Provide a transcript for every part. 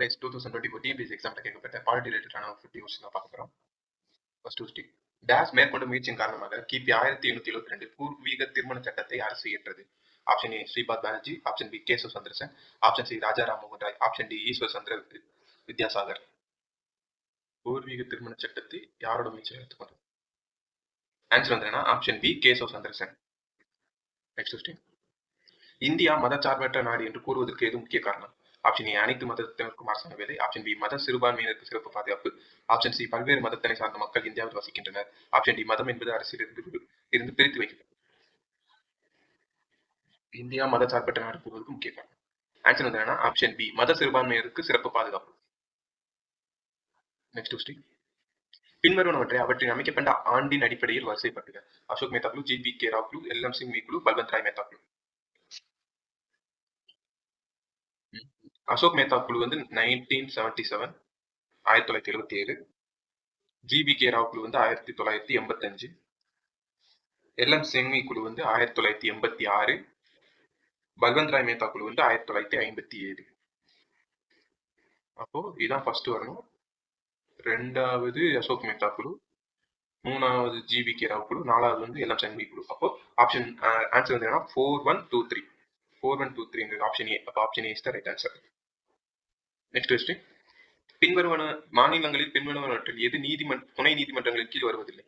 Friends two thousand twenty four DPS எக்ஸாமில் கேட்கப்பட்ட polity ரிலேட்டடான ஃபிஃப்டி கொஸ்டின் தான் பார்க்க போகிறோம் ஃபர்ஸ்ட் கொஸ்டின் டேஸ் மேற்கொண்ட முயற்சியின் காரணமாக கிபி ஆயிரத்தி எண்ணூத்தி எழுபத்தி ரெண்டு பூர்வீக திருமண சட்டத்தை அரசு இயற்றது. Option A Shripad Banerjee. Option B Keshav Chandrasen option C Raja Rammohan Roy. Option D Ishwar Chandra Vidyasagar. பூர்வீக திருமண சட்டத்தை யாரோட முயற்சி எடுத்துக்கொண்டது ஆன்சர் வந்து option B Keshav Chandrasen next question India மதச்சார்பற்ற நாடு என்று கூறுவதற்கு எது முக்கிய காரணம்? ஆப்ஷன் ஏ அனைத்து மதத்தினருக்கும் அரசாங்க வேலை. ஆப்ஷன் பி மத சிறுபான்மையினருக்கு சிறப்பு பாதுகாப்பு. ஆப்ஷன் சி பல்வேறு மதத்தினை சார்ந்த மக்கள் இந்தியாவில் வசிக்கின்றனர். ஆப்ஷன் டி மதம் என்பது அரசியல் இருந்து இருந்து பிரித்து வைக்கிறது இந்தியா மத சார்பற்ற நாடு கூறுவதற்கு முக்கிய காரணம். ஆன்சர் வந்து என்னன்னா ஆப்ஷன் பி மத சிறுபான்மையினருக்கு சிறப்பு பாதுகாப்பு. நெக்ஸ்ட் ஸ்ரீ பின்வருவனவற்றை அவற்றின் அமைக்கப்பட்ட ஆண்டின் அடிப்படையில் வரிசைப்படுத்துக. அசோக் மேத்தா குழு ஜி பி கே ராவ் குழு எல் எம் சிங் குழு பல்வந்த் ராய் மேத்தா குழு. அசோக் மேத்தா குழு வந்து நைன்டீன் செவன்டி செவன் ஆயிரத்தி தொள்ளாயிரத்தி எழுபத்தி ஏழு. ஜிபி கே ராவ் குழு வந்து ஆயிரத்தி தொள்ளாயிரத்தி எண்பத்தஞ்சு. எல்எம் செங்வி குழு வந்து ஆயிரத்தி தொள்ளாயிரத்தி எண்பத்தி ஆறு. பல்வந்த் ராய் மேத்தா குழு வந்து ஆயிரத்தி தொள்ளாயிரத்தி ஐம்பத்தி ஏழு. அப்போ இதான் ஃபர்ஸ்ட் வரணும். ரெண்டாவது அசோக் மேத்தா குழு மூணாவது ஜிபி கே ராவ் குழு நாலாவது வந்து எல்லாம் செங்வி குழு. அப்போ ஆப்ஷன் ஆன்சர் வந்து என்னன்னா four one two three four one two த்ரீங்கிறது option A அப்போ option A is the right answer next question பின்வருவன மாநிலங்களில் பின்வருவனவற்றில் எது நீதிமன்ற துணை நீதிமன்றங்களின் கீழ் வருவதில்லை?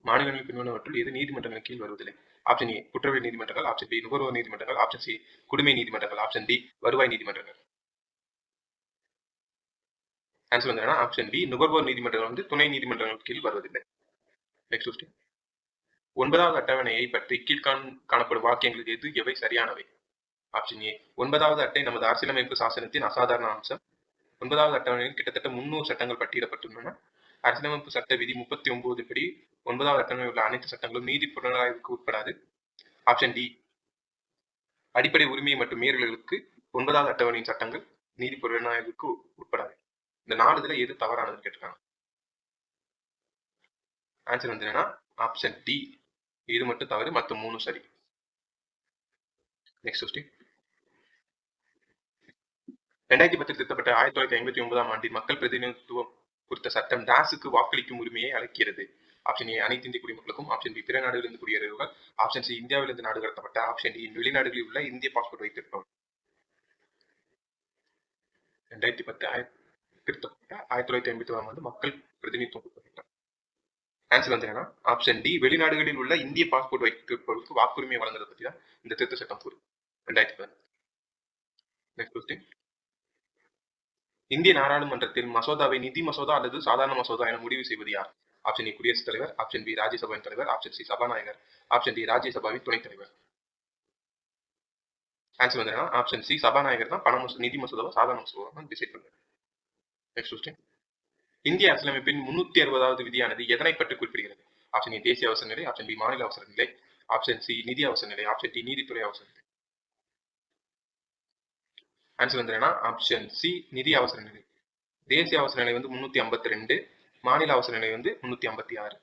மாநிலங்களில் பின்வருவனவற்றில் எது நீதிமன்றங்களின் கீழ் வருவதில்லை? ஆப்ஷன் ஏ குற்றவியல் நீதிமன்றங்கள். ஆப்ஷன் பி நுகர்வோர் நீதிமன்றங்கள். ஆப்ஷன் சி குடிமை நீதிமன்றங்கள். ஆப்ஷன் டி வருவாய் நீதிமன்றங்கள். ஆன்சர் வந்து ஆப்ஷன் பி நுகர்வோர் நீதிமன்றங்கள் வந்து துணை நீதிமன்றங்கள் கீழ் வருவதில்லை. நெக்ஸ்ட் கொஸ்டின் ஒன்பதாவது அட்டவணையை பற்றி கீழ்காண் காணப்படும் வாக்கியங்கள் எது? எவை? சரியானவை. Option A. ஒன்பதாவது அட்டை நமது அரசியலமைப்பு சாசனத்தின் அசாதாரண அம்சம். ஒன்பதாவது அட்டவணையில் கிட்டத்தட்ட முன்னூறு சட்டங்கள் பட்டியலப்பட்டுள்ளன அரசியலமைப்பு சட்ட விதி முப்பத்தி ஒன்பது படி ஒன்பதாவது அட்டவணையில் உள்ள அனைத்து சட்டங்களும் நீதி புலனாய்வுக்கு உட்படாது. Option D. அடிப்படை உரிமை மற்றும் மீறல்களுக்கு ஒன்பதாவது அட்டவணையின் சட்டங்கள் நீதி புலனாய்வுக்கு உட்படாது. இந்த நாலு இதுல எது தவறானதுன்னு கேட்டிருக்காங்க. ஆன்சர் வந்து என்னன்னா ஆப்ஷன் டி இது மட்டும் தவறு மற்ற மூணு சரி. நெக்ஸ்ட் கொஸ்டின் ரெண்டாயிரத்தி பத்தில் திருத்தப்பட்ட ஆயிரத்தி தொள்ளாயிரத்தி ஐம்பத்தி ஒன்பதாம் ஆண்டில் மக்கள் பிரதிநிதித்துவம் குறித்த சட்டம் டாஸுக்கு வாக்களிக்கும் உரிமையை அளிக்கிறது. ஆப்ஷன் ஏ அனைத்து இந்திய குடிமக்களுக்கும். ஆப்ஷன் பி பிற நாடுகளிலிருந்து குடியேறுவர்கள் ஆப்ஷன் சி இந்தியாவிலிருந்து நாடு கடத்தப்பட்ட. ஆப்ஷன் டி வெளிநாடுகளில் உள்ள இந்திய பாஸ்போர்ட் வைத்திருப்பவர். ரெண்டாயிரத்தி பத்து திருத்தப்பட்ட ஆயிரத்தி தொள்ளாயிரத்தி ஐம்பத்தி ஒன்பதாம் ஆண்டு மக்கள் பிரதிநிதித்துவம் குறித்த ஆன்சர் வந்து என்னன்னா ஆப்ஷன் டி வெளிநாடுகளில் உள்ள இந்திய பாஸ்போர்ட் வைத்திருப்பவர்களுக்கு வாக்குரிமை வழங்குறதை பற்றி தான் இந்த திருத்த சட்டம் கூறும் ரெண்டாயிரத்தி பதினெட்டு நெக்ஸ்ட் கொஸ்டின் இந்திய நாடாளுமன்றத்தில் மசோதாவை நிதி மசோதா அல்லது சாதாரண மசோதா என முடிவு செய்வது யார்? ஆப்ஷன் ஏ குடியரசுத் தலைவர் ஆப்ஷன் பி ராஜ்யசபாவின் தலைவர் ஆப்ஷன் சி சபாநாயகர் ஆப்ஷன் டி ராஜ்யசபாவின் துணைத் தலைவர். ஆன்சர் வந்து ஆப்ஷன் சி சபாநாயகர் தான் பண நிதி மசோதாவை சாதாரண மசோதா டிசைட் பண்ணுறாரு. நெக்ஸ்ட் கொஸ்டின் இந்திய அரசியலமைப்பின் முன்னூத்தி அறுபதாவது விதியானது எதனை பற்றி குறிப்பிடுகிறது? ஆப்ஷன் ஏ தேசிய அவசர நிலை ஆப்ஷன் பி மாநில அவசர நிலை ஆப்ஷன் சி நிதி அவசர நிலை ஆப்ஷன் டி நீதித்துறை அவசர நிலை. ஆன்சர் வந்து என்னன்னா ஆப்ஷன் சி நிதி அவசர நிலை. தேசிய அவசர நிலை வந்து முன்னூத்தி ஐம்பத்தி ரெண்டு மாநில அவசர நிலை வந்து முன்னூத்தி ஐம்பத்தி ஆறு.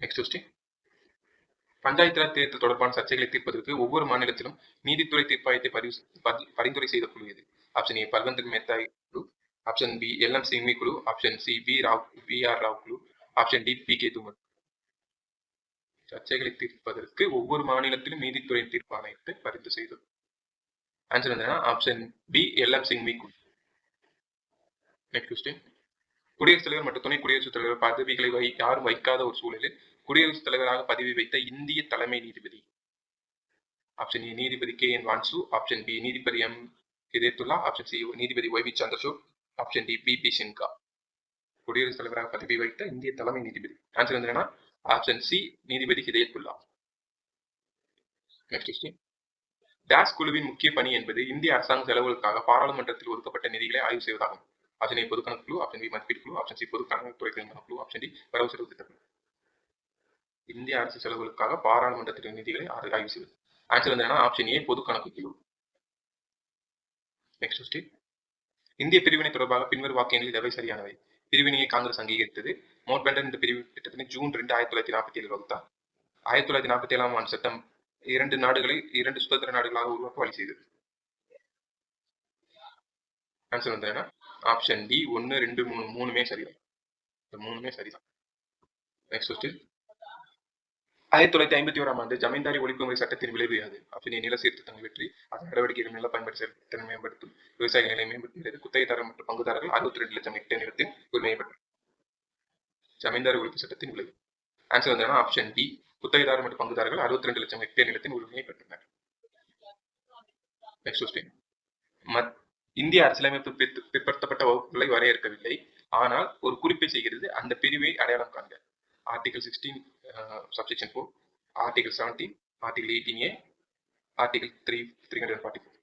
நெக்ஸ்ட் கொஸ்டின் பஞ்சாயத்து ராஜ் தேர்தல் தொடர்பான சர்ச்சைகளை தீர்ப்பதற்கு ஒவ்வொரு மாநிலத்திலும் நீதித்துறை தீர்ப்பாயத்தை பதிவு பரிந்துரை செய்த குழு எது ஆப்ஷன் ஏ பல்வந்த் மேத்தா குழு. Option B L M Singhvi குழு. Option C V Rao V R Rao குழு. Option D P K Thungon சர்ச்சைகளை தீர்ப்பதற்கு ஒவ்வொரு மாநிலத்திலும் நீதித்துறை தீர்ப்பாணையத்தை பரிந்து செய்தது. ஆன்சர் வந்து option B L M Singhvi next question குடியரசுத் தலைவர் மற்றும் துணை குடியரசுத் தலைவர் பதவிகளை வை யாரும் வைக்காத ஒரு சூழலில் குடியரசுத் தலைவராக பதவி வைத்த இந்திய தலைமை நீதிபதி. ஆப்ஷன் ஏ நீதிபதி K N Wanchoo. Option B நீதிபதி எம் ஹிதேத்துல்லா ஆப்ஷன் சி நீதிபதி Y V Chandrachud. Option D B P Sinha. குடியரசுத் தலைவராக பதவி வைத்த இந்திய தலைமை நீதிபதி. ஆன்சர் வந்து ஆப்ஷன் சி நீதிபதி ஹிதேத்துல்லா நெக்ஸ்ட் கொஸ்டின் டேஸ் குழுவின் முக்கிய பணி என்பது இந்திய அரசாங்க செலவுகளுக்காக பாராளுமன்றத்தில் ஒதுக்கப்பட்ட நிதிகளை ஆய்வு செய்வதாகும். ஆப்ஷன் ஏ பொதுக்கணக்கு குழு. ஆப்ஷன் பி மதிப்பீடு குழு. ஆப்ஷன் சி பொது கணக்குத்துறை குழு. ஆப்ஷன் டி வரவு செலவு திட்ட இந்திய அரசு செலவுகளுக்காக பாராளுமன்றத்தின் நிதிகளை ஆய்வு செய்வது. ஆன்சர் வந்து என்னன்னா ஆப்ஷன் ஏ பொது கணக்கு குழு. நெக்ஸ்ட் கொஸ்டின் இந்திய பிரிவினை தொடர்பாக பின்வரும் வாக்கியங்களில் எவை சரியானவை? பிரிவினையை காங்கிரஸ் அங்கீகரித்தது. மோட்பெண்டர் இந்த பிரிவு திட்டத்தினை ஜூன் ரெண்டு ஆயிரத்தி தொள்ளாயிரத்தி நாற்பத்தி ஏழு வகுத்தார். ஆயிரத்தி தொள்ளாயிரத்தி நாற்பத்தி ஏழாம் ஆண்டு செப்டம்பர் இரண்டு நாடுகளை இரண்டு சுதந்திர நாடுகளாக உருவாக்க வழி செய்தது. ஆன்சர் வந்து ஆப்ஷன் டி ஒன்று ரெண்டு மூணு மூணுமே சரிதான். இந்த மூணுமே சரிதான். நெக்ஸ்ட் கொஸ்டின் ஆயிரத்தி தொள்ளாயிரத்தி ஐம்பத்தி ஓராம் ஆண்டு ஜமீன்தாரி ஒழிப்பு முறை சட்டத்தின் விளைவு யாது? அப்படி நில சீர்திருத்தங்கள் வெற்றி. அதன் நடவடிக்கைகள் நில பயன்பாடு திறன் மேம்படுத்தும். விவசாய நிலை மேம்படுத்துகிறது. குத்தகைதாரர் மற்றும் பங்குதாரர்கள் அறுபத்தி ரெண்டு லட்சம் ஹெக்டேர் நிலத்தில் உரிமையை பெற்றார் ஜமீன்தாரி ஒழிப்பு சட்டத்தின் விளைவு. ஆன்சர் வந்து ஆப்ஷன் பி குத்தகைதாரர் மற்றும் பங்குதாரர்கள் அறுபத்தி ரெண்டு லட்சம் ஹெக்டேர் நிலத்தின் உரிமையை பெற்றனர். நெக்ஸ்ட் கொஸ்டின் மத் இந்திய அரசியலமைப்பு பிற்படுத்தப்பட்ட வகுப்புகளை வரையறுக்கவில்லை. ஆனால் ஒரு குறிப்பை செய்கிறது. அந்த பிரிவை அடையாளம் காண்க. Article sixteen subsection four article seventeen article eighteen A article three three hundred forty four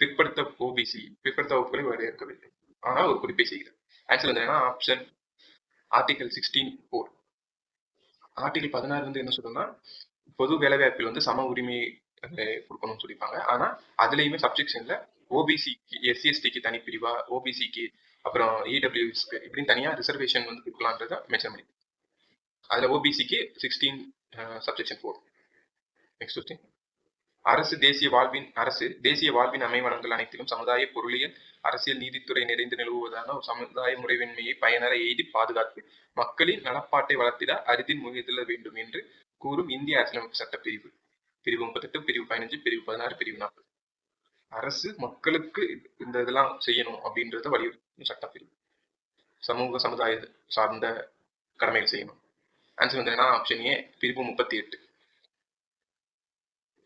பிற்படுத்த OBC பிற்படுத்த வகுப்புகளை வரையறுக்கவில்லை. ஆனால் ஒரு குறிப்பை செய்கிறது ஆன்சர் வந்து option article sixteen four article பதினாறு வந்து என்ன சொல்லுன்னா பொது வேலைவாய்ப்பில் வந்து சம உரிமை கொடுக்கணும்னு சொல்லிப்பாங்க ஆனா அதுலயுமே சப்ஜெக்ஷன்ல ஓபிசிக்கு எஸ்சி எஸ்டிக்கு தனி ஓபிசிக்கு அப்புறம் இடபிள்யூஎஸ்க்கு இப்படின்னு தனியா ரிசர்வேஷன் வந்து கொடுக்கலான்றத மென்ஷன் பண்ணி அதுல ஓபிசிக்கு sixteen subsection four next question அரசு தேசிய வாழ்வின் அரசு தேசிய வாழ்வின் அமைவனங்கள் அனைத்திலும் சமுதாய பொருளியல் அரசியல் நீதித்துறை நிறைந்து நிலவுவதான ஒரு சமுதாய முறைவின்மையை பயனர எய்தி பாதுகாத்து மக்களின் நலப்பாட்டை வளர்த்திட அரிதின் முயற்சிட வேண்டும் என்று கூறும் இந்திய அரசியலமைப்பு சட்ட பிரிவு பிரிவு முப்பத்தெட்டு பிரிவு பதினஞ்சு பிரிவு பதினாறு பிரிவு நாற்பது. அரசு மக்களுக்கு இந்த இதெல்லாம் செய்யணும் அப்படின்றத வலியுறுத்தும் சட்டப்பிரிவு. சமூக சமுதாய சார்ந்த கடமைகள் செய்யணும். ஆன்சர் வந்து என்ன ஆப்ஷன் ஏ பிரிவு முப்பத்தி எட்டு.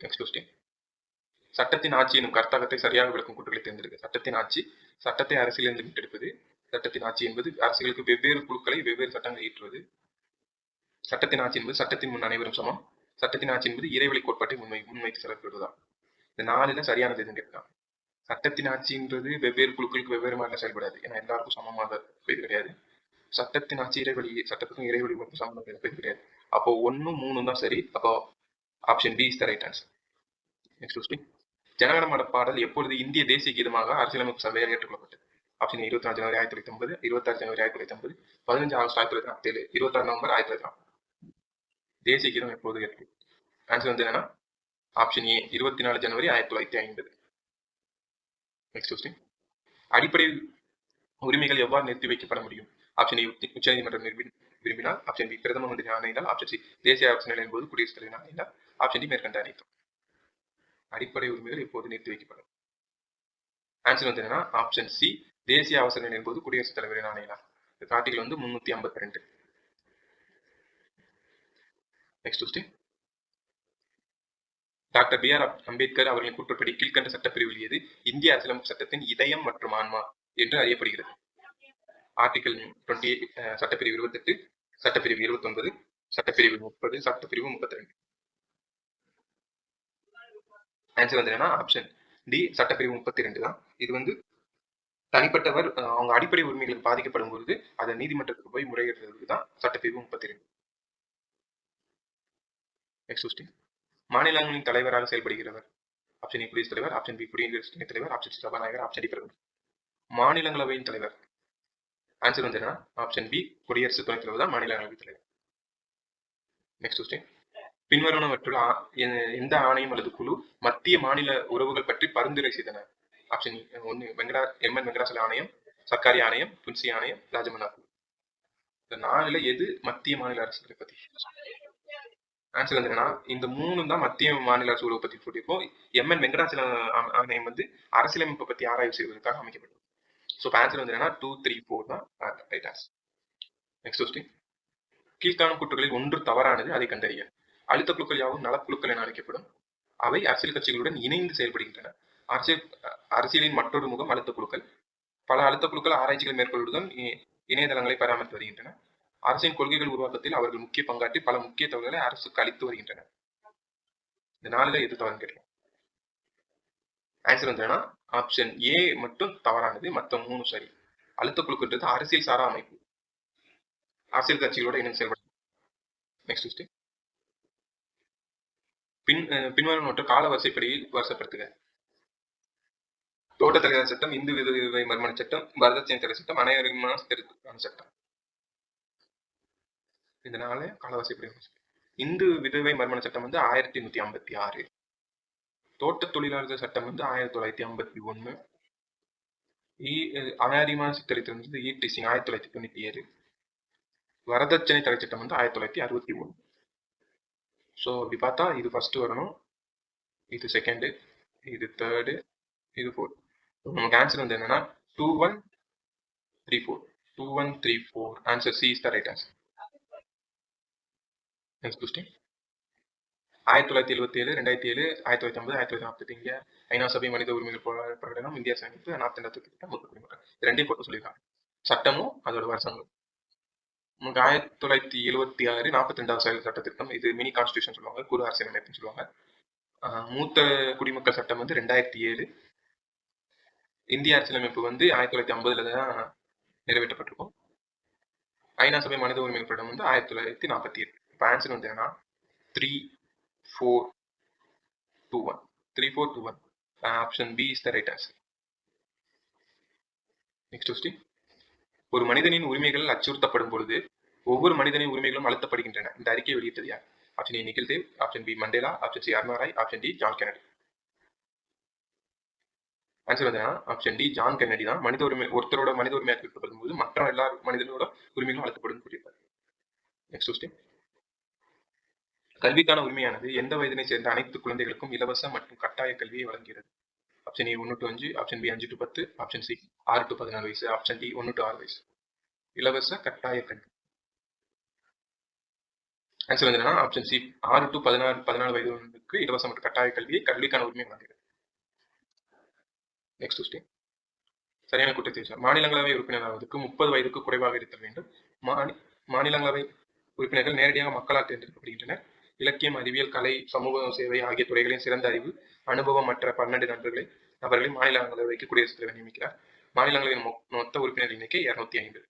நெக்ஸ்ட் கொஸ்டின் சட்டத்தின் ஆட்சி எனும் கர்த்தகத்தை சரியாக விளக்கும் குற்றங்களை தேர்ந்தெடுக்க. சட்டத்தின் ஆட்சி சட்டத்தை அரசியலிருந்து மீட்டெடுப்பது. சட்டத்தின் ஆட்சி என்பது அரசுகளுக்கு வெவ்வேறு குழுக்களை வெவ்வேறு சட்டங்களை ஈற்றுவது சட்டத்தின் ஆட்சி என்பது சட்டத்தின் முன் அனைவரும் சமம். சட்டத்தின் ஆட்சி என்பது இறைவழி கோட்பாட்டை முன்வை முன்வைத்து செயல்படுவதாகும் இந்த நாலுல சரியானது எதுவும் கேட்கலாம். சட்டத்தின் ஆட்சின்றது வெவ்வேறு குழுக்களுக்கு வெவ்வேறு மாதிரி செயல்படாது. ஏன்னா எல்லாருக்கும் சமமாக இது கிடையாது. சட்டத்தின் ஆட்சி இறைவழி சட்டத்துக்கும் இறைவழி மட்டும் சமம் கிடையாது. அப்போ ஒன்னும் மூணும் தான் சரி. அப்போ option B is the right answer next question Jana Gana Mana பாடல் எப்பொழுது இந்திய தேசிய கீதமாக அரசியலமைப்பு சபையால் ஏற்றுக்கொள்ளப்பட்டது? ஆப்ஷன் இருபத்தி நாலு ஜனவரி ஆயிரத்தி தொள்ளாயிரத்தி ஐம்பது இருபத்தாறு ஜனவரி ஆயிரத்தி தொள்ளாயிரத்தி ஐம்பது பதினஞ்சு ஆகஸ்ட் ஆயிரத்தி தொள்ளாயிரத்தி நாற்பத்தி ஏழு இருபத்தாறு நவம்பர் ஆயிரத்தி தொள்ளாயிரத்தி தேசிய கீதம் எப்போது ஏற்படும் ஆன்சர் வந்து என்னன்னா ஆப்ஷன் ஏ இருபத்தி நாலு ஜனவரி ஆயிரத்தி தொள்ளாயிரத்தி ஐம்பது. நெக்ஸ்ட் கொஸ்டின் அடிப்படை உரிமைகள் எவ்வாறு நிறுத்தி வைக்கப்பட முடியும்? ஆப்ஷன் ஏ உச்சநீதிமன்றம் விரும்பினால் ஆப்ஷன் பி பிரதம மந்திரி ஆணையினால் ஆப்ஷன் சி தேசிய அரசு நிலையின் போது குடியரசுத் தலைவர் ஆணையினால் ஆப்ஷன் டி மேற்கண்ட அனைத்தும் அடிப்படை உரிமைகள் இப்போது நிறுத்தி வைக்கப்படும். ஆன்சர் வந்து என்னன்னா ஆப்ஷன் சி தேசிய அவசர நிலையின் போது குடியரசுத் தலைவரின் ஆணையினால் இந்த ஆர்டிகல் வந்து முன்னூத்தி ஐம்பத்தி ரெண்டு next question doctor B R Ambedkar அவர்களின் கூற்றுப்படி கீழ்கண்ட சட்டப்பிரிவில் எது இந்திய அரசியலமைப்பு சட்டத்தின் இதயம் மற்றும் ஆன்மா என்று அறியப்படுகிறது? ஆர்டிகல் டுவெண்ட்டி சட்டப்பிரிவு இருபத்தெட்டு சட்டப்பிரிவு இருபத்தி ஒன்பது சட்டப்பிரிவு முப்பது சட்டப்பிரிவு முப்பத்தி ரெண்டு ஆன்சர் வந்து என்னன்னா ஆப்ஷன் டி சட்டப்பிரிவு முப்பத்தி ரெண்டு தான். இது வந்து தனிப்பட்டவர் அவங்க அடிப்படை உரிமைகள் பாதிக்கப்படும் பொழுது அதை நீதிமன்றத்துக்கு போய் முறையிடுறதுக்கு தான் சட்டப்பிரிவு முப்பத்தி ரெண்டு நெக்ஸ்ட் கொஸ்டின் மாநிலங்களின் தலைவராக செயல்படுகிறவர். ஆப்ஷன் ஏ குடியரசுத் தலைவர். ஆப்ஷன் பி குடியரசு துணைத் தலைவர். ஆப்ஷன் சி சபாநாயகர். ஆப்ஷன் டி பிரதமர். மாநிலங்களவையின் தலைவர். ஆன்சர் வந்து என்ன ஆப்ஷன் பி குடியரசு துணைத் தலைவர் தான் மாநிலங்களவை தலைவர். நெக்ஸ்ட் கொஸ்டின் பின்வருவனவற்றுள் எந்த ஆணையம் அல்லது குழு மத்திய மாநில உறவுகள் பற்றி பரிந்துரை செய்தன. ஆப்ஷன் e, ஒன்னு வெங்கடா எம் என் வெங்கடாசல ஆணையம் சர்க்காரி ஆணையம் புன்சி ஆணையம் ராஜமன்னா குழு. இந்த நாலுல எது மத்திய மாநில அரசுகளை பத்தி? ஆன்சர் வந்து என்னன்னா இந்த மூணு தான் மத்திய மாநில அரசுகளை பத்தி சொல்லியிருக்கோம் எம் என் வெங்கடாசல ஆணையம் வந்து அரசியலமைப்பை பத்தி ஆராய்வு செய்வதற்காக அமைக்கப்பட்டது. ஸோ ஆன்சர் வந்து என்னன்னா டூ த்ரீ ஃபோர் தான். ரைட் ஆன்சர் நெக்ஸ்ட் கொஸ்டின் கீழ்காணும் கூற்றுகளில் ஒன்று தவறானது அதை கண்டறிய. அழுத்த குழுக்கள் யாவும் நலக்குழுக்கள் என அழைக்கப்படும். அவை அரசியல் கட்சிகளுடன் இணைந்து செயல்படுகின்றன. அரசியல் அரசியலின் மற்றொரு முகம் அழுத்த குழுக்கள். பல அழுத்த குழுக்கள் ஆராய்ச்சிகள் மேற்கொள்வதுடன் இணையதளங்களை பராமரித்து வருகின்றன. அரசின் கொள்கைகள் உருவாக்கத்தில் அவர்கள் முக்கிய பங்காற்றி பல முக்கிய தகவல்களை அரசுக்கு அளித்து வருகின்றனர் இந்த நாளில் எது தவறு கேட்கலாம் ஆன்சர் வந்து ஆப்ஷன் ஏ மட்டும் தவறானது மற்ற மூணு சரி. அழுத்த குழுக்கிறது அரசியல் சாரா அமைப்பு. அரசியல் கட்சிகளோட இணைந்து செயல்படும் நெக்ஸ்ட் பின் அஹ் பின்வரும் மற்றும் கால வரிசைப்படியில் வரிசைப்படுத்துக. தோட்ட தலைவர் சட்டம் இந்து விதவை மர்மண சட்டம் வரதட்சணை தடை சட்டம் அனைவருமான திருத்தான சட்டம். இதனால காலவரிசைப்படி இந்து விதவை மர்மண சட்டம் வந்து ஆயிரத்தி நூத்தி ஐம்பத்தி ஆறு. தோட்ட தொழிலாளர் சட்டம் வந்து ஆயிரத்தி தொள்ளாயிரத்தி ஐம்பத்தி ஒண்ணு அனாதிமான சித்தரித்தல் வந்து ஈட்டிசிங் ஆயிரத்தி தொள்ளாயிரத்தி தொண்ணூத்தி ஏழு. வரதட்சணை தடை சட்டம் வந்து ஆயிரத்தி தொள்ளாயிரத்தி அறுபத்தி ஒன்று. ஸோ அப்படி பார்த்தா இது ஃபர்ஸ்ட் வரணும். இது செகண்டு இது தேர்டு இது ஃபோர்த் நமக்கு ஆன்சர் வந்து என்னன்னா two one three four two one three four answer C is the right answer next question ஆயிரத்தி தொள்ளாயிரத்தி எழுபத்தி ஏழு ரெண்டாயிரத்தி ஏழு ஆயிரத்தி தொள்ளாயிரத்தி ஐம்பது ஆயிரத்தி தொள்ளாயிரத்தி நாற்பத்தி இங்கே ஐநா சபை மனித உரிமைகள் போராட்ட பிரகடனம் இந்திய சமைப்பு நாற்பத்தி ரெண்டாயிரத்தி திட்டம் முதல் ரெண்டையும் போட்டு சொல்லியிருக்காங்க. சட்டமும் அதோட வருஷங்களும் நமக்கு ஆயிரத்தி தொள்ளாயிரத்தி எழுபத்தி ஆறு நாற்பத்தி ரெண்டாவது செயல் சட்ட திட்டம் இது மினி கான்ஸ்டியூஷன் சொல்லுவாங்க குறு அரசியலமைப்புன்னு சொல்லுவாங்க. மூத்த குடிமக்கள் சட்டம் வந்து ரெண்டாயிரத்தி ஏழு. இந்திய அரசியலமைப்பு வந்து ஆயிரத்தி தொள்ளாயிரத்தி ஐம்பதுல தான் நிறைவேற்றப்பட்டிருக்கும். ஐநா சபை மனித உரிமை படம் வந்து ஆயிரத்தி தொள்ளாயிரத்தி நாற்பத்தி ஏழு. இப்போ ஆன்சர் வந்து என்னன்னா three four two one three four two one option B is the right answer next question ஒரு மனிதனின் உரிமைகள் அச்சுறுத்தப்படும் பொழுது ஒவ்வொரு மனிதனின் உரிமைகளும் அழுத்தப்படுகின்றன. இந்த அறிக்கை வெளியிட்டது யார்? Option A Nikhil Dev option B Mandela option C Aruna Roy option D John Kennedy answer வந்து ஆப்ஷன் டி ஜான் கென்னடி தான் மனித உரிமை ஒருத்தரோட மனித உரிமை அச்சுறுத்தப்படும் போது மற்ற எல்லா மனிதனோட உரிமைகளும் அழுத்தப்படும் கூறியிருப்பார். நெக்ஸ்ட் கொஸ்டின் கல்விக்கான உரிமையானது எந்த வயதினை சேர்ந்த அனைத்து குழந்தைகளுக்கும் இலவச மற்றும் கட்டாய கல்வியை வழங்குகிறது? ஆப்ஷன் ஏ ஒன்று டு அஞ்சு. ஆப்ஷன் பி அஞ்சு டு பத்து. ஆப்ஷன் சி ஆறு டு பதினாலு வயசு. ஆப்ஷன் டி ஒன்று டு ஆறு வயசு. இலவச கட்டாய கல்வி. ஆன்சர் வந்து என்னன்னா ஆப்ஷன் சி ஆறு டு பதினாறு பதினாலு வயதுக்கு இலவசம் மற்றும் கட்டாய கல்வியை கல்விக்கான உரிமை வழங்குகிறது நெக்ஸ்ட் கொஸ்டின் சரியான குற்றத்தை மாநிலங்களவை உறுப்பினராவதற்கு முப்பது வயதுக்கு குறைவாக இருத்தல் வேண்டும். மாநி மாநிலங்களவை உறுப்பினர்கள் நேரடியாக மக்களால் தேர்ந்தெடுக்கப்படுகின்றனர். இலக்கியம் அறிவியல் கலை சமூக சேவை ஆகிய துறைகளின் சிறந்த அறிவு அனுபவம் மற்ற பன்னெண்டு நண்பர்களை நபர்களை மாநிலங்களவைக்கு குடியரசுத் தலைவர் நியமிக்கிறார். மாநிலங்களின் மொ- மொத்த உறுப்பினர் எண்ணிக்கை இருநூத்தி ஐம்பது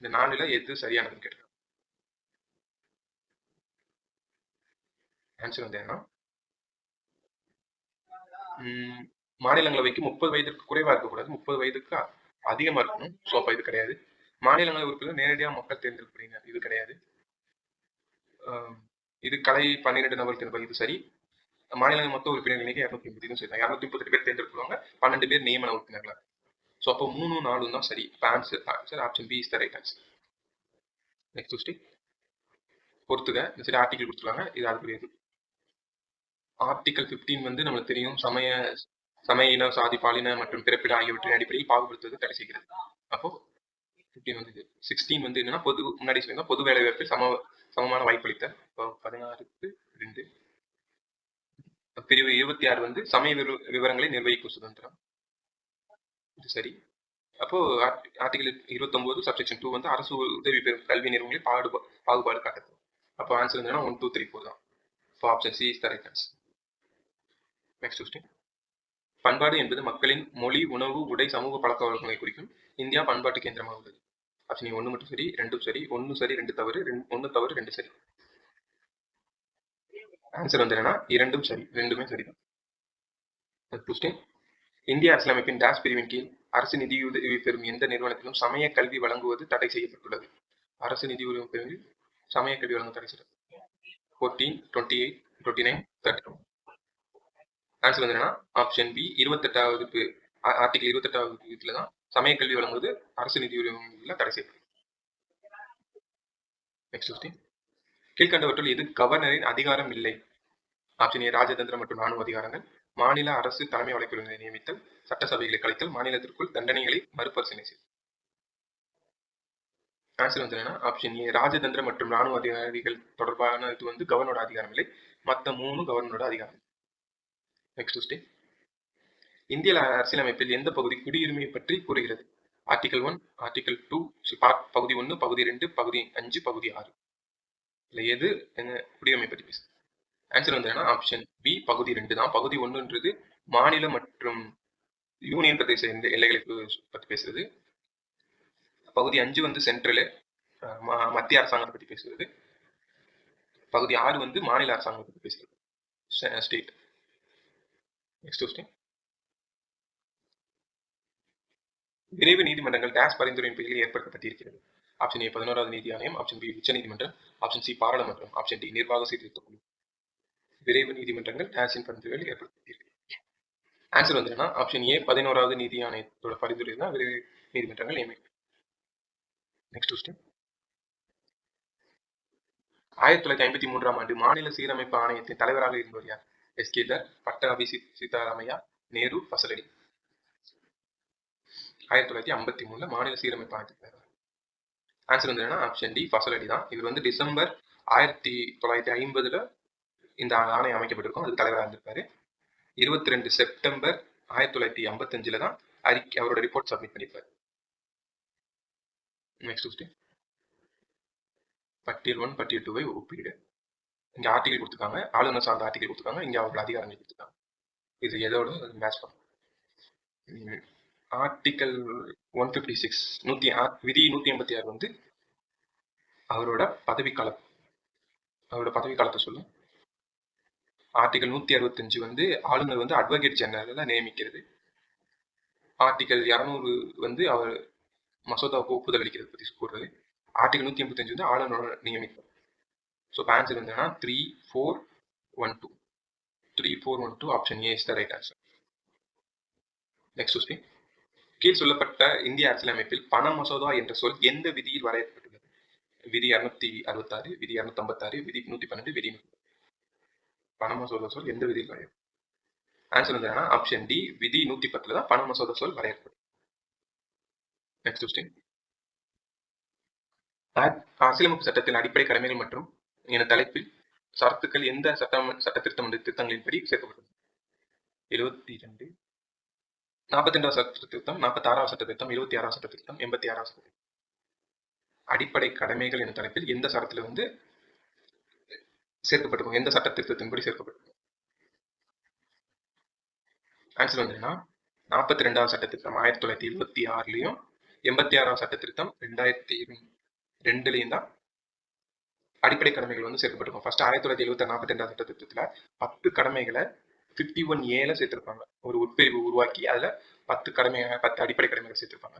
இந்த நாளில் எது சரியானதுன்னு கேட்டார் ஆன்சர் வந்து என்னன்னா மாநிலங்களவைக்கு முப்பது வயதுக்கு குறைவா இருக்கக்கூடாது. முப்பது வயதுக்கு அதிகமா இருக்கணும். ஸோ அப்போ இது கிடையாது. மாநிலங்களவை உறுப்பினர் நேரடியாக மக்கள் தேர்ந்தெடுக்கப்படுகிறார் இது கிடையாது. இது கலை பன்னிரெண்டு நபர் தேர்வு இது சரி. மாநிலங்கள் மொத்த உறுப்பினர் எண்ணிக்கை இரநூத்தி சரி இரநூத்தி முப்பத்தி பேர் தேர்ந்தெடுப்பாங்க பன்னெண்டு பேர் நியமன உறுப்பினர்களா. ஸோ அப்போ மூணு நாலும் தான் சரி. Answer answer option B is the right answer next question பொறுத்துக்க சரி ஆர்டிகல் கொடுத்துருக்காங்க. இது அதுக்குரியது. ஆர்டிகல் 15 வந்து நம்மளுக்கு தெரியும். சமய சமய இன சாதி பாலின மற்றும் பிறப்பிட ஆகியவற்றின் அடிப்படையில் பாகுபடுத்துவது தடை செய்கிறது. அப்போ 15 வந்து சிக்ஸ்டீன் வந்து என்னன்னா பொது முன்னாடி சொல்லியிருந்தோம் பொது வேலை வாய்ப்பில் சம சமமான வாய்ப்பளித்த. இப்போ பதினாறுக்கு ரெண்டு. பிரிவு இருபத்தி ஆறு வந்து சமய விவரங்களை நிர்வகிக்கும் சுதந்திரம். இது சரி. அப்போ ஆர்டிகல் இருபத்தொன்பது சப்செக்ஷன் டூ வந்து அரசு உதவி பெறும் கல்வி நிறுவனங்களில் பாகுபாடு பாகுபாடு காட்டுது. அப்போ ஆன்சர் வந்து ஒன் டூ த்ரீ ஃபோர் தான். இப்போ option C is the right answer next question பண்பாடு என்பது மக்களின் மொழி உணவு உடை சமூக பழக்க வழக்கங்களை குறிக்கும் இந்தியா பண்பாட்டு கேந்திரமாக உள்ளது. ஆப்ஷன் ஒன்று மட்டும் சரி ரெண்டும் சரி ஒன்று சரி ரெண்டு தவறு ரெண்டு ஒன்று தவறு ரெண்டு சரி. ஆன்சர் வந்து என்னன்னா இரண்டும் சரி ரெண்டுமே சரிதான். கொஸ்டின் இந்திய அரசியலமைப்பின் டேஸ் பிரிவின் கீழ் அரசு நிதியுதவி பெறும் எந்த நிறுவனத்திலும் சமய கல்வி வழங்குவது தடை செய்யப்பட்டுள்ளது? அரசு நிதி உதவி பெறும் சமய கல்வி வழங்க தடை செய்யப்பட்டது fourteen twenty eight twenty nine thirty answer வந்து என்னன்னா ஆப்ஷன் பி இருபத்தெட்டாவது ஆர்டிகல் இருபத்தெட்டாவது இதுல தான் சமய கல்வி வழங்குவது அரசு நிதி நிதியுதவியில் தடை செய்யப்படும். நெக்ஸ்ட் கொஸ்டின் கீழ்கண்டவற்றுள் எது கவர்னரின் அதிகாரம் இல்லை? ஆப்ஷன் ஏ ராஜதந்திர மற்றும் ராணுவ அதிகாரங்கள். மாநில அரசு தலைமை வழக்கறிஞரை நியமித்தல் சட்டசபைகளை கலைத்தல் மாநிலத்திற்குள் தண்டனைகளை மறுபரிசீலனை செய்தல். ஆன்சர் வந்து என்னன்னா ஆப்ஷன் ஏ ராஜதந்திர மற்றும் ராணுவ அதிகாரிகள் தொடர்பான இது வந்து கவர்னரோட அதிகாரம் இல்லை. மற்ற மூணு கவர்னரோட அதிகாரம். நெக்ஸ்ட் கொஸ்டின் இந்திய அரசியலமைப்பில் எந்த பகுதி குடியுரிமை பற்றி கூறுகிறது? ஆர்டிகல் ஒன் ஆர்டிகல் டூ பகுதி ஒன்று பகுதி ரெண்டு பகுதி அஞ்சு பகுதி ஆறு. இல்லை எது? என்ன குடியுரிமை பற்றி பேசு. ஆன்சர் வந்து என்ன ஆப்ஷன் பி பகுதி ரெண்டு தான். பகுதி ஒன்றுன்றது மாநில மற்றும் யூனியன் பிரதேச எல்லை- எல்லைகளை பற்றி பேசுறது. பகுதி அஞ்சு வந்து சென்ட்ரலு மத்திய அரசாங்கத்தை பற்றி பேசுறது. பகுதி ஆறு வந்து மாநில அரசாங்கத்தை பற்றி பேசுறது. ஸ்டேட் நெக்ஸ்ட் கொஸ்டின் விரைவு நீதிமன்றங்கள் டேஸ் பரிந்துரையின் பெயரில் ஏற்படுத்தப்பட்டிருக்கிறது. ஆப்ஷன் ஏ பதினோராவது நீதி ஆணையம் ஆப்ஷன் பி உச்ச நீதிமன்றம். ஆப்ஷன் சி பாராளுமன்றம். ஆப்ஷன் டி நிர்வாக சீர்திருத்த குழு. விரைவு நீதிமன்றங்கள் டேஸின் பரிந்துரையில் ஏற்படுத்தப்பட்டிருக்கிறது. ஆன்சர் வந்து என்னன்னா ஆப்ஷன் ஏ பதினோராவது நீதி ஆணையத்தோட பரிந்துரை தான் விரைவு நீதிமன்றங்கள் நியமிக்கும் நெக்ஸ்ட் ஸ்டெப் ஆயிரத்தி தொள்ளாயிரத்தி ஐம்பத்தி மூன்றாம் ஆண்டு மாநில சீரமைப்பு ஆணையத்தின் தலைவராக இருந்தவர் யார்? எஸ்கேதர் பட்டாபி சீதாராமையா நேரு ஃபசலடி ஆயிரத்தி தொள்ளாயிரத்தி ஐம்பத்தி மூணுல மாநில சீரமைப்பு ஆணையத்தின் ஆன்சர் வந்து என்னன்னா ஆப்ஷன் டி ஃபசலடி தான். இது வந்து டிசம்பர் ஆயிரத்தி தொள்ளாயிரத்தி ஐம்பதுல இந்த ஆணையம் அமைக்கப்பட்டிருக்கும். அது தலைவராக இருந்திருப்பாரு. இருபத்தி ரெண்டு செப்டம்பர் ஆயிரத்தி தொள்ளாயிரத்தி ஐம்பத்தஞ்சுல தான் அறிக்கை அவரோட ரிப்போர்ட் சப்மிட் பண்ணியிருப்பார். நெக்ஸ்ட் பட்டியல் ஒன் பட்டியல் டூவை ஒப்பீடு. இங்க ஆர்டிகல் கொடுத்துருக்காங்க. ஆளுநர் சார்ந்த ஆர்டிகல் கொடுத்துருக்காங்க. இங்க அவர்கள் அதிகாரங்கள் கொடுத்துருக்காங்க. இது எதோட மேட்ச் பண்ணும் ஆர்டிகல் ஒன் ஃபிஃப்டி சிக்ஸ் நூத்தி ஆ- விதி நூத்தி எண்பத்தி ஆறு வந்து அவரோட பதவிக்காலம். காலம் அவரோட பதவிக்காலத்தை சொல்லும். ஆர்டிகல் நூத்தி அறுபத்தஞ்சு வந்து ஆளுநர் வந்து அட்வொகேட் ஜெனரலாக நியமிக்கிறது. ஆர்டிகல் இரநூறு வந்து அவர் மசோதாவுக்கு ஒப்புதல் அளிக்கிறது பத்தி கூறுறது. ஆர்டிகல் நூத்தி ஐம்பத்தஞ்சு வந்து ஆளுநரோட நியமிக்கும் ஸோ ஆன்சர் வந்து three four one two three four one two option A is the right answer next question கீழ் சொல்லப்பட்ட இந்திய அரசியலமைப்பில் பண மசோதா என்ற சொல் எந்த விதியில் வரையப்பட்டுள்ளது விதி இருநூத்தி அறுபத்தாறு விதி இருநூத்தி ஐம்பத்தாறு விதி நூத்தி பன்னெண்டு விதி பண மசோதா சொல் எந்த விதியில் வரையும் ஆன்சர் வந்து ஆப்ஷன் டி விதி நூத்தி பத்துல தான் பண மசோதா சொல் வரையப்படும் நெக்ஸ்ட் கொஸ்டின் அரசியலமைப்பு சட்டத்தின் அடிப்படை கடமைகள் மற்றும் என தலைப்பில் சரத்துக்கள் எந்த சட்டம் சட்ட திருத்தம் திருத்தங்களின்படி சேர்க்கப்பட்டது? எழுபத்தி ரெண்டு நாற்பத்தி ரெண்டாவது சட்ட திருத்தம் நாற்பத்தி ஆறாவது சட்ட திருத்தம் இருபத்தி ஆறாவது சட்ட திருத்தம் எண்பத்தி ஆறாவது சட்ட அடிப்படை கடமைகள் என்ற தலைப்பில் எந்த சட்டத்தில் வந்து சேர்க்கப்பட்டிருக்கும்? எந்த சட்ட திருத்தத்தின்படி சேர்க்கப்பட்டிருக்கும்? ஆன்சர் வந்து நாற்பத்தி ரெண்டாவது சட்ட திருத்தம் ஆயிரத்தி தொள்ளாயிரத்தி எழுபத்தி ஆறுலயும் எண்பத்தி ஆறாவது சட்ட திருத்தம் ரெண்டாயிரத்தி ரெண்டுலயும் தான் அடிப்படை கடமைகள் வந்து சேர்க்கப்பட்டிருக்கும். ஃபர்ஸ்ட் ஆயிரத்தி தொள்ளாயிரத்தி எழுபத்தி நாற்பத்தி ரெண்டாவது சட்ட திட்டத்தில் பத்து கடமைகளை பிப்டி ஒன் ஏல சேர்த்திருப்பாங்க. ஒரு உட்பிரிவு உருவாக்கி அதுல பத்து கடமை பத்து அடிப்படை கடமைகள் சேர்த்திருப்பாங்க.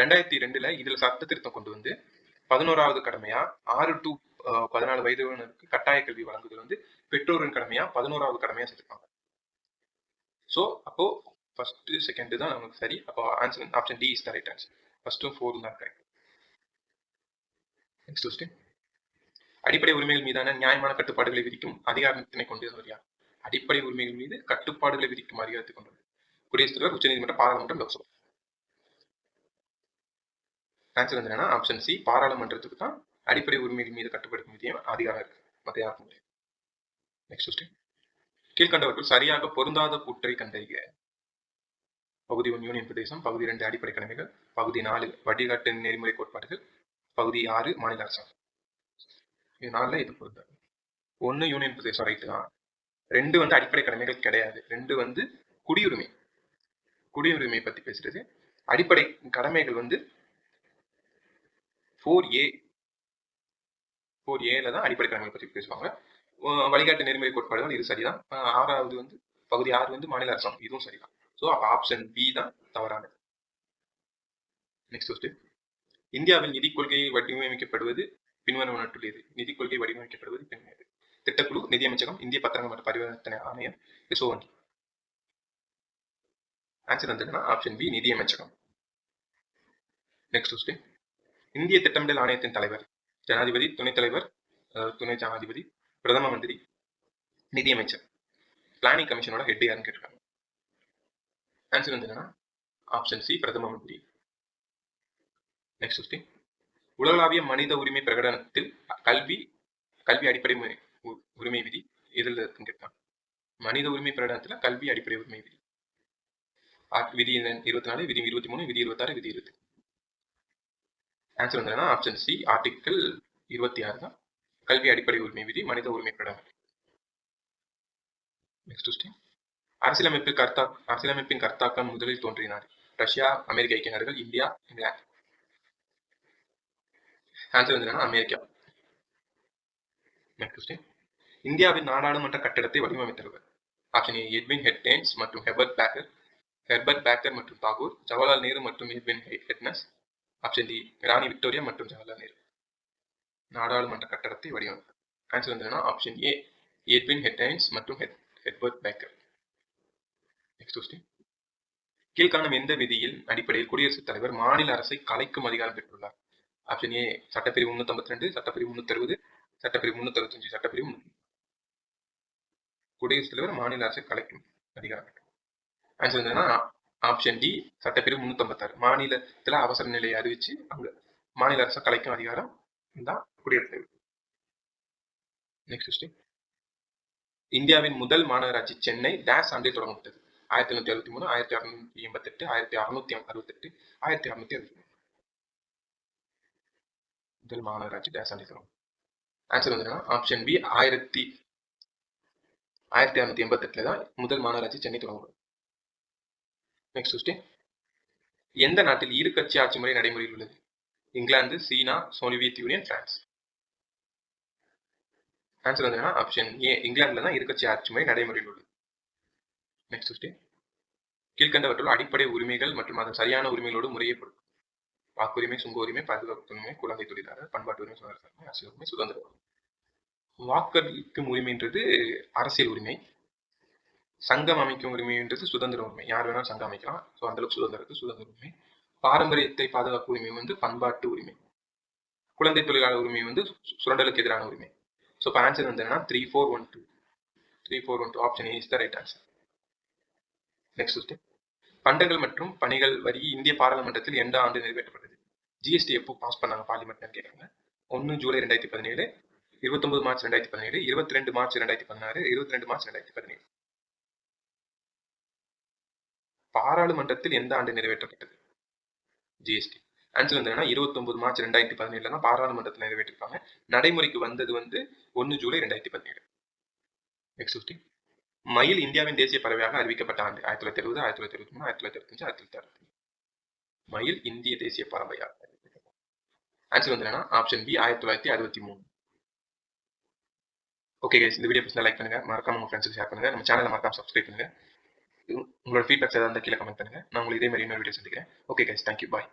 ரெண்டாயிரத்தி ரெண்டுல இதுல சட்ட திருத்தம் கொண்டு வந்து பதினோராவது கடமையா ஆறு டு பதினாலு வயதுக்கு கட்டாய கல்வி வழங்குதல் வந்து பெற்றோரின் கடமையா பதினோராவது கடமையா சேர்த்திருப்பாங்க. ஸோ அப்போ ஃபர்ஸ்ட் செகண்ட் தான் நமக்கு சரி. அப்போ answer option D is the right answer ஃபர்ஸ்ட்டும் four தான் கரெக்ட் நெக்ஸ்ட் கொஸ்டின் அடிப்படை உரிமைகள் மீதான நியாயமான கட்டுப்பாடுகளை விதிக்கும் அதிகாரத்தினை கொண்டவர் யார்? அடிப்படை உரிமைகள் மீது கட்டுப்பாடுகளை விதிக்கும் அதிகாரத்தை கொண்டவர். குடியரசுத் தலைவர் உச்சநீதிமன்றம் பாராளுமன்றம் லோக்சபா. ஆன்சர் வந்து என்னன்னா ஆப்ஷன் சி பாராளுமன்றத்துக்கு தான் அடிப்படை உரிமைகள் மீது கட்டுப்படுத்தும் விதியம் அதிகாரம் இருக்கு. மற்ற யாருக்கும் முடியாது நெக்ஸ்ட் கொஸ்டின் கீழ்கண்டவர்கள் சரியாக பொருந்தாத கூற்றை கண்டறிக. பகுதி ஒன் யூனியன் பிரதேசம். பகுதி இரண்டு அடிப்படை கடமைகள். பகுதி நாலு வழிகாட்டு நெறிமுறை கோட்பாடுகள். பகுதி ஆறு மாநில அரசாங்கம். இது இது பொறுத்த ஒன்னு யூனியன் பிரதேசம் ரைட்டு தான். ரெண்டு வந்து அடிப்படை கடமைகள் கிடையாது. ரெண்டு வந்து குடியுரிமை. குடியுரிமை பத்தி பேசுறது அடிப்படை கடமைகள் வந்து ஃபோர் ஏ ஃபோர் ஏல தான் அடிப்படை கடமைகள் பத்தி பேசுவாங்க. வழிகாட்டு நெறிமுறை கோட்பாடுகள் இது சரிதான். ஆறாவது வந்து பகுதி ஆறு வந்து மாநில அரசாங்கம். இதுவும் சரிதான். ஸோ அப்போ ஆப்ஷன் பி தான் தவறானது. நெக்ஸ்ட் கொஸ்டின் இந்தியாவில் நிதி கொள்கையை வடிவமைக்கப்படுவது பின்வருவனற்றுள்ளது நிதி கொள்கை வடிவமைக்கப்படுவது பின்வருவது திட்டக்குழு நிதியமைச்சகம் இந்திய பத்திரங்கள் மற்றும் பரிவர்த்தனை ஆணையம் ரிசர்வ் வங்கி ஆன்சர் வந்ததுன்னா ஆப்ஷன் பி நிதியமைச்சகம். நெக்ஸ்ட் கொஸ்டின் இந்திய திட்டமிடல் ஆணையத்தின் தலைவர் ஜனாதிபதி துணைத் தலைவர் துணை ஜனாதிபதி பிரதம மந்திரி நிதியமைச்சர். பிளானிங் கமிஷனோட ஹெட் யாருன்னு கேட்டிருக்காங்க? ஆன்சர் வந்து என்னன்னா ஆப்ஷன் சி பிரதம மந்திரி. நெக்ஸ்ட் கொஸ்டின் உலகளாவிய மனித உரிமை பிரகடனத்தில் கல்வி கல்வி அடிப்படை உரிமை விதி எதில் இருக்குன்னு மனித உரிமை பிரகடனத்தில் கல்வி அடிப்படை உரிமை விதி. விதி இருபத்தி நாலு விதி இருபத்தி மூணு விதி இருபத்தாறு விதி இருபது ஆன்சர் வந்து ஆப்ஷன் சி ஆர்டிக்கிள் இருபத்தி ஆறு தான் கல்வி அடிப்படை உரிமை விதி மனித உரிமை பிரகடனம். நெக்ஸ்ட் அரசியலமைப்பு கர்த்தா அரசியலமைப்பின் கர்த்தாக்கம் முதலில் தோன்றினார். ரஷ்யா அமெரிக்க ஐக்கிய நாடுகள் இந்தியா இங்கிலாந்து. ஆன்சர் வந்து அமெரிக்கா. நெக்ஸ்ட் இந்தியாவின் நாடாளுமன்ற கட்டடத்தை வடிவமைத்தவர். ஆப்ஷன் எட்வின் ஹெட்னேன்ஸ் மற்றும் ஹெபர்ட் பேக்கர் ஹெர்பர்ட் பேக்கர் மற்றும் தாகூர் ஜவஹர்லால் நேரு மற்றும் எட்வின் ஹெட்னஸ் ஆப்ஷன் டி ராணி விக்டோரியா மற்றும் ஜவஹர்லால் நேரு நாடாளுமன்ற கட்டடத்தை வடிவமைத்தார் ஆன்சர் வந்து ஆப்ஷன் ஏ எட்வின் ஹெட்டைன்ஸ் மற்றும் ஹெட்வர்ட் பேக்கர் நெக்ஸ்ட் கொஸ்டின் கீழ்காணும் எந்த விதியில் அடிப்படையில் குடியரசுத் தலைவர் மாநில அரசை கலைக்கும் அதிகாரம் பெற்றுள்ளார்? ஆப்ஷன் ஏ சட்டப்பிரிவு முன்னூத்தி ஐம்பத்தி ரெண்டு சட்டப்பிரிவு முன்னூத்தி அறுபது சட்டப்பிரிவு முன்னூத்தி அறுபத்தஞ்சு சட்டப்பிரிவு குடியரசுத் தலைவர் மாநில அரசு கலைக்கும் அதிகாரம். ஆன்சர் என்னன்னா ஆப்ஷன் டி சட்டப்பிரிவு முன்னூத்தி ஐம்பத்தாறு மாநிலத்துல அவசர நிலையை அறிவிச்சு அவங்க மாநில அரசு கலைக்கும் அதிகாரம் தான் குடியரசுத் தலைவர். நெக்ஸ்ட் இந்தியாவின் முதல் மாநகராட்சி சென்னை டேஸ் ஆண்டில் தொடங்கப்பட்டது. ஆயிரத்தி எண்ணூத்தி அறுபத்தி மூணு ஆயிரத்தி அறுநூத்தி எண்பத்தெட்டு ஆயிரத்தி அறுநூத்தி அறுபத்தெட்டு ஆயிரத்தி அறுநூத்தி அறுபத்தி முதல் மாநகராட்சி டேஸ் ஆண்டில் தொடங்கும் ஆன்சர் வந்து ஆப்ஷன் பி ஆயிரத்தி ஆயிரத்தி அறுநூத்தி எண்பத்தி எட்டுல தான் முதல் மாநகராட்சி சென்னை தொடங்கும். நெக்ஸ்ட் கொஸ்டின் எந்த நாட்டில் இரு கட்சி ஆட்சி முறை நடைமுறையில் உள்ளது? இங்கிலாந்து சீனா சோவியத் யூனியன் பிரான்ஸ். ஆன்சர் வந்து ஆப்ஷன் ஏ இங்கிலாந்துல தான் இருக்கட்சி ஆட்சி முறை நடைமுறையில் உள்ளது. நெக்ஸ்ட் கொஸ்டின் கீழ்கண்டவற்றுள் அடிப்படை உரிமைகள் மற்றும் அதன் சரியான உரிமைகளோடு முறையப்படும் வாக்குரிமை சுங்க உரிமை பாதுகாப்பு உரிமை குழந்தை தொழிலாளர் பண்பாட்டு உரிமை சுதந்திர உரிமை அரசியல் உரிமை சுதந்திர உரிமை வாக்களிக்கும் உரிமைன்றது அரசியல் உரிமை. சங்கம் அமைக்கும் உரிமைன்றது சுதந்திர உரிமை. யார் வேணாலும் சங்கம் அமைக்கலாம். ஸோ அந்த அளவுக்கு சுதந்திரம் சுதந்திர உரிமை. பாரம்பரியத்தை பாதுகாக்கும் உரிமை வந்து பண்பாட்டு உரிமை. குழந்தை தொழிலாளர் உரிமை வந்து சு- சுரண்டலுக்கு எதிரான உரிமை. ஸோ இப்போ ஆன்சர் வந்து என்னன்னா three four one two three four one two option is the right answer next question பண்டங்கள் மற்றும் பணிகள் வரி இந்திய பாராளுமன்றத்தில் எந்த ஆண்டு நிறைவேற்றப்பட்டது? ஜிஎஸ்டி எப்போ பாஸ் பண்ணாங்க பார்லிமெண்ட்னு கேட்குறாங்க ஒன்று ஜூலை ரெண்டாயிரத்தி பதினேழு இருபத்தொன்பது மார்ச் ரெண்டாயிரத்தி பதினேழு இருபத்தி ரெண்டு மார்ச் ரெண்டாயிரத்தி பதினாறு இருபத்தி ரெண்டு மார்ச் ரெண்டாயிரத்தி பதினேழு. பாராளுமன்றத்தில் எந்த ஆண்டு நிறைவேற்றப்பட்டது? ஜிஎஸ்டி ஆன்சர் வந்து இருபத்தொன்பது மார்ச் ரெண்டாயிரத்தி பதினேழுல தான் பாராளுமன்றத்தில் நிறைவேற்றிருப்பாங்க. நடைமுறைக்கு வந்தது வந்து ஒன்று ஜூலை ரெண்டாயிரத்தி பதினேழு. நெக்ஸ்ட் கொஸ்டின் மயில் இந்தியாவின் தேசிய பறவையாக அறிவிக்கப்பட்ட ஆண்டு. ஆயிரத்தி தொள்ளாயிரத்தி இருபது ஆயிரத்தி தொள்ளாயிரத்தி இருபத்தி மூணு ஆயிரத்தி தொள்ளாயிரத்தி இருபத்தஞ்சு ஆயிரத்தி தொள்ளாயிரத்தி அறுபத்தி மயில் இந்திய தேசிய பறவையாக ஆன்சர் வந்து என்னன்னா ஆப்ஷன் பி ஆயிரத்தி தொள்ளாயிரத்தி அறுபத்தி மூணு. ஓகே கைஸ் இந்த வீடியோ பிடிச்சா லைக் பண்ணுங்க. மறக்காம உங்க ஃப்ரெண்ட்ஸுக்கு ஷேர் பண்ணுங்க. நம்ம சேனலை மறக்காம சப்ஸ்கிரைப் பண்ணுங்க. உங்களோட ஃபீட்பேக்ஸ் ஏதாவது கீழே கமெண்ட் பண்ணுங்க. நான் உங்களுக்கு இதே மாதிரி இன்னொரு வீடியோ சந்திக்கிறேன். Okay guys thank you bye